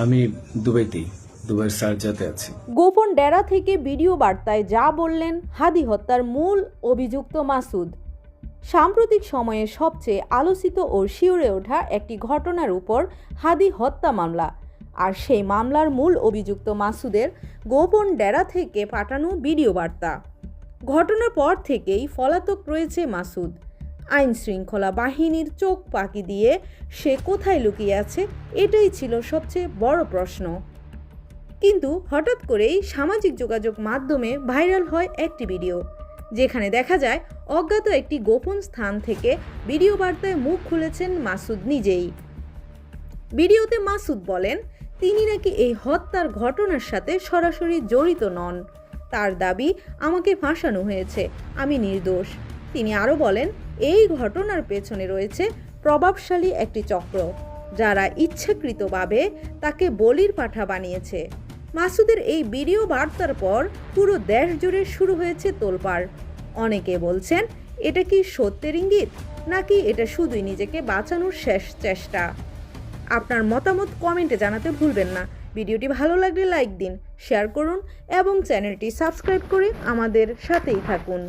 আমি দুবাইতেই, দুবাইয়ের সার্জাতে আছি। গোপন ডেরা থেকে ভিডিও বার্তায় যা বললেন হাদি হত্যার মূল অভিযুক্ত মাসুদ। সাম্প্রতিক সময়ে সবচেয়ে আলোচিত ও শিউরে ওঠা একটি ঘটনার উপর হাদি হত্যা মামলা। আর সেই মামলার মূল অভিযুক্ত মাসুদের গোপন ডেরা থেকে পাঠানো ভিডিও বার্তা। ঘটনার পর থেকেই পলাতক রয়েছে মাসুদ। আইন শৃঙ্খলা বাহিনীর চোখ পাকি দিয়ে সে কোথায় লুকিয়ে আছে, এটাই ছিল সবচেয়ে বড় প্রশ্ন। কিন্তু হঠাৎ করেই সামাজিক যোগাযোগ মাধ্যমে ভাইরাল হয় একটি ভিডিও, যেখানে দেখা যায় অজ্ঞাত একটি গোপন স্থান থেকে ভিডিও বার্তায় মুখ খুলেছেন মাসুদ নিজেই। ভিডিওতে মাসুদ বলেন, তিনি নাকি এই হত্যার ঘটনার সাথে সরাসরি জড়িত নন। তার দাবি, আমাকে ফাঁসানো হয়েছে। আমি নির্দোষ। তিনি আরও বলেন, এই ঘটনার পেছনে রয়েছে প্রভাবশালী একটি চক্র যারা ইচ্ছাকৃতভাবে তাকে বলির পাঠা বানিয়েছে। মাসুদের এই ভিডিও বার্তার পর পুরো দেশ জুড়ে শুরু হয়েছে তোলপাড়। অনেকে বলছেন, এটা কি সত্যের ইঙ্গিত? নাকি এটা শুধুই নিজেকে বাঁচানোর শেষ চেষ্টা? আপনার মতামত কমেন্টে জানাতে ভুলবেন না। ভিডিওটি ভালো লাগলে লাইক দিন, শেয়ার করুন এবং চ্যানেলটি সাবস্ক্রাইব করে আমাদের সাথেই থাকুন।